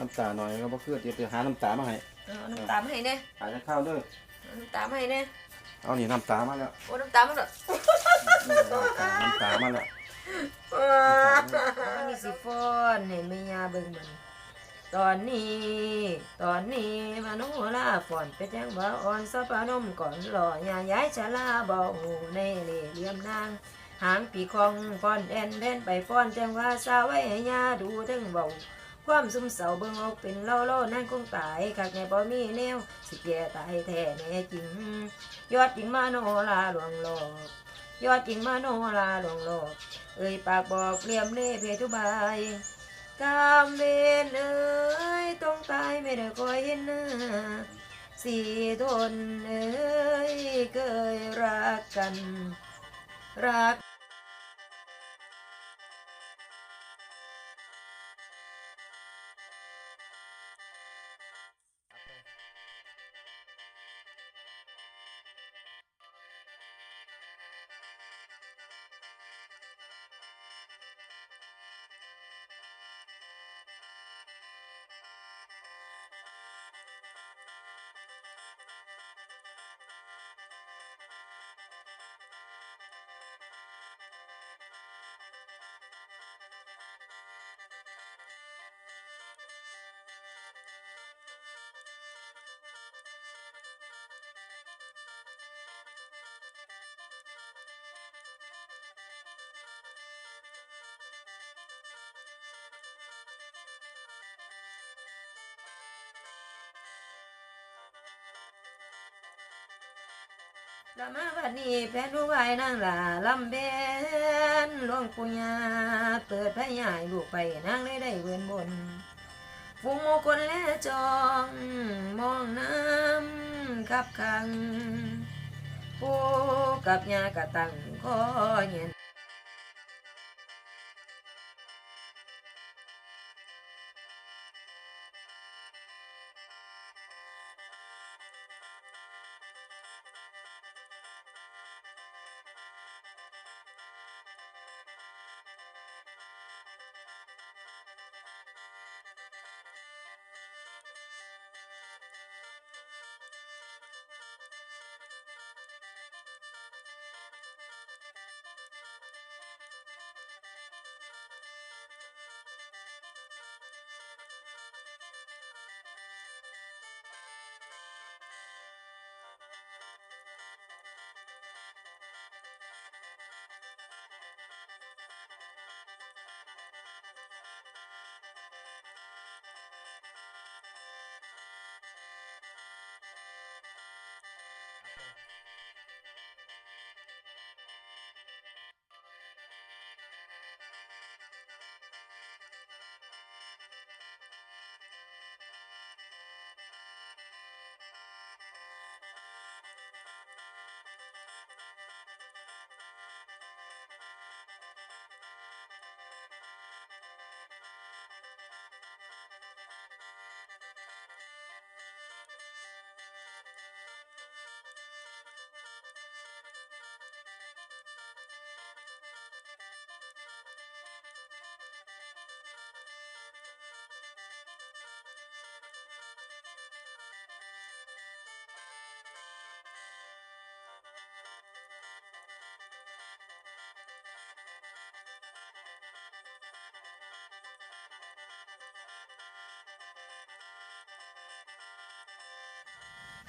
น้ำตาหน่อยก็บ่คือเดี๋ยวไปหาน้ำตามาให้เอาน้ำตาลมาให้เนี่ยหาจะข้าวเด้อน้ำตาลมาให้เนี่ยเอานี่น้ำตามาแล้วโอ้น้ำตาลมาหน่อยน้ำตามาแล้วมันมีสิฟอนให้แม่ยาเบิ่งมันตอนนี้ ตอนนี้มโนลาฝอนไปแจ้งว่าอ่อนสะปานมก่อนหล่อยาย้ายชะลาบ่หูในเหล่เหลี่ยมนาง หางปีคองฟ้อนแอนแดนไปฟ้อนแจ้งว่าสาวไว้ให้ยาดูถึงเบา ความซุ่มเสาเบิ่งออกเป็นเล่าเล่านั่นคงตายคักในบ่มีแนวสิแก่ตายแท้แน่จริง ยอดจริงมาโนลาหลวงหลอกยอดจริงมาโนลาหลวงหลอกเอ่ยปากบอกเลียมเล่เพทุบายกามเวนเอ้ยต้องตายไม่ได้คอยเห็นหน้าสีทนเอ้ยเคยรักกัน รัก ละมาวันนี้แพนรู้ไว้นางหลาลำเบนหลวงปุญญาเปิดพระยายลูกไปนางเลยได้เวินบนฟูงโมคนและจองมองน้ำขับขังปูกับยากะตังคอเย็น Ha ha ha.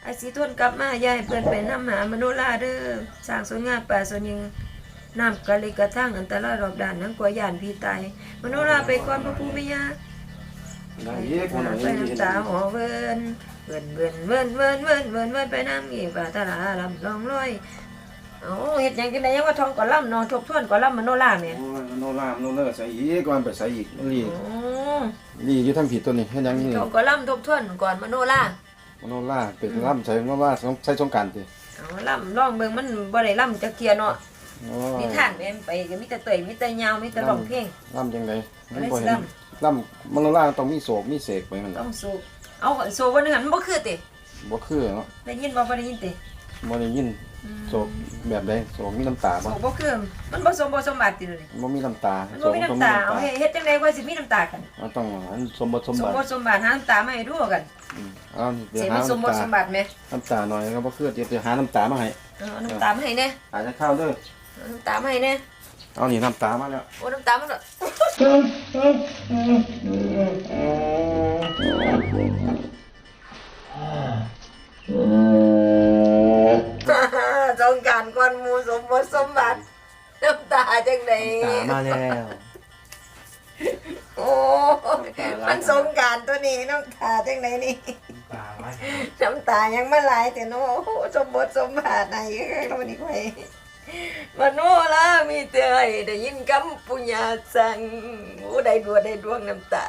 ไอ้สีทวนกลับมายายเพื่อนไปน้ำหามโนราเด้อสร้างสวยงามป่าสวนยิงน้ำกะลิกระทั่งอันตรายรอบด้านนังกลัวยานพี่ตายมโนราไปก่อนพระภูมิยาได้อีกคนไหนไปน้ำตาหอเวินเวินเวินเวินเวินเวินเวินเวินไปน้ำอีกป่าตาลาลำลองลอยโอ้เฮ็ดหยังกันได้ยังว่าทองก่อนล่ำนอนทบทวนก่อนล่ำมโนราแม่โอ้ยโนรามโนเลอร์ใส่อีกก่อนไปใส่อีกมันรีโอ้รีอยู่ทั้งผิดตัวนี้เฮ็ดหยังนี่ทองก่อนล่ำทบทวนก่อนมโนรา โนราเป็นล่ำใส่โนราใส่สงกรารติเอาล่ำลองเบิ่งมันบ่ได้ล่ำจักเทียเนาะโอ้นิทานแม่นไปก็มีแต่เตยมีแต่ยาวมีแต่ร้องเพลงล่ำจังไดมันไม่บ่สิเห็นล่ล่ำมันโนราต้องมีโศกมีเสกไปมันต้องสูบเอาสูบวันหนึงหันมันบ่คือติบ่คือเนาะได้ยินบ่บ่ได้ยินติบ่ได้ยิน โศกแบบใดโศกมีน้ำตาโศบ่กบ่คือมันบ่สมบ่สมบัติติเลยบ่มีน้ำตามันโศบ่กมีต้องน้ำมีตาน้ำเอาตาให้เฮ็ดจังได๋ว่าสิมีน้ำตากันมันต้องอันสมบัติสมสมบัติบ่สมบัติหาน้ำตามาให้ดูกันอืมเอาเดี๋ยวสิหามันสมบ่น้ำสตามบัติแหมน้ำตาหน่อยก็บ่คือเดี๋ยวจะหาน้ำตามาให้เอาน้ำตามาให้แน่อาจจะเข้าวเด้อเอาน้ำตามาให้แน่เอานี่น้ำตามาแล้ว โอ้น้ำตามันก็ สงกรารก่อนหมู่สมบ่สมบัติน้ำตาจังได๋น้ำตามาแล้วโอ้มันสงกรารตัวนี้น้ำตาจังไดนี่ตามาน้ำตายังมาไหลายแต่โน้สมบทสมบาทไหนเรานี่ไว้มโนลามีเตยได้ยินคำปุญญาสั่งผู้ใดดวงได้ดวงน้ำตา